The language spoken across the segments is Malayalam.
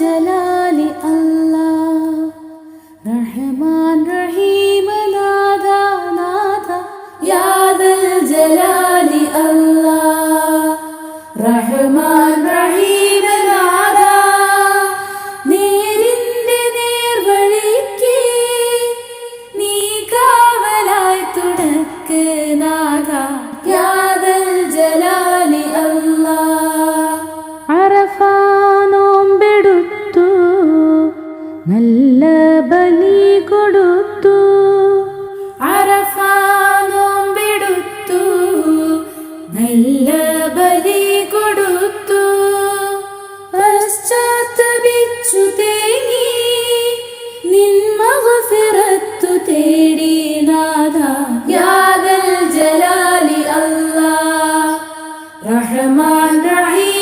ജലാലി അല്ലാ റഹ്മാൻ റഹീം നാഥ നാഥ യാദൽ ജലാലി അല്ലാ റഹ്മാൻ റഹീം നല്ല ബലി കൊടുത്തു. അറഫ നോമ്പെടുത്തു. നല്ല ബലി കൊടുത്തു. പശ്ചാത്തപിച്ചു തേങ്ങി. നിന്മഫിറത്തു തേടി നാഥ. യാഗൽ ജലാലി അല്ലാ റഹ്മാൻ റഹീം.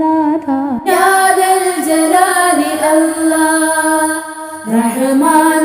നാഥ ജലാലി അല്ലാ റഹ്മാൻ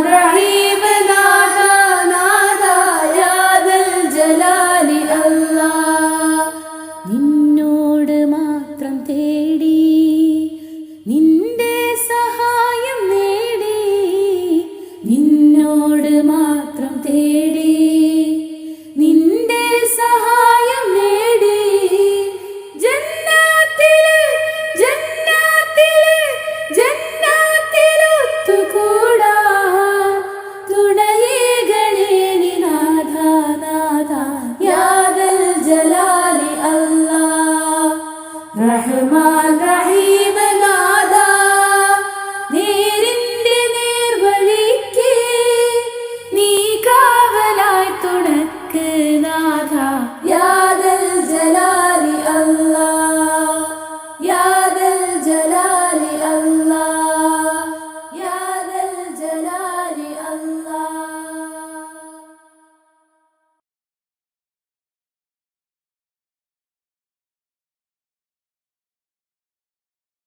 أرمى بعيدا.